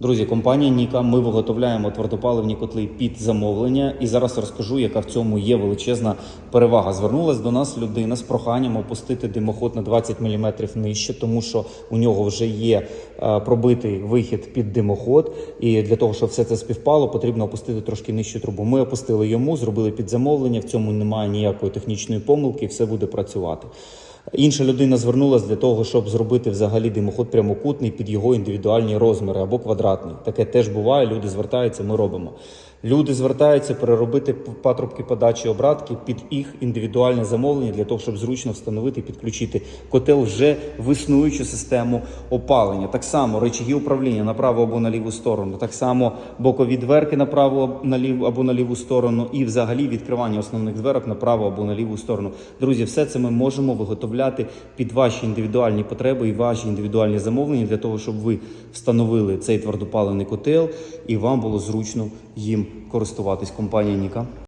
Друзі, компанія Ніка. Ми виготовляємо твердопаливні котли під замовлення, і зараз розкажу, яка в цьому є величезна перевага. Звернулась до нас людина з проханням опустити димоход на 20 мм нижче, тому що у нього вже є е, пробитий вихід під димоход. І для того, щоб все це співпало, потрібно опустити трошки нижчу трубу. Ми опустили йому, зробили під замовлення. В цьому немає ніякої технічної помилки, все буде працювати. Інша людина звернулася для того, щоб зробити взагалі димоход прямокутний під його індивідуальні розміри або квадратний. Таке теж буває. Люди звертаються, ми робимо. Люди звертаються переробити патрубки подачі обратки під їх індивідуальне замовлення для того, щоб зручно встановити і підключити котел вже в існуючу систему опалення. Так само речаги управління на праву або на ліву сторону, так само бокові дверки на праву на ліву або на ліву сторону, і взагалі відкривання основних дверок на праву або на ліву сторону. Друзі, все це ми можемо виготовляти під ваші індивідуальні потреби і ваші індивідуальні замовлення для того, щоб ви встановили цей твердопаливний котел і вам було зручно їм користуватись. Компанія Ніка.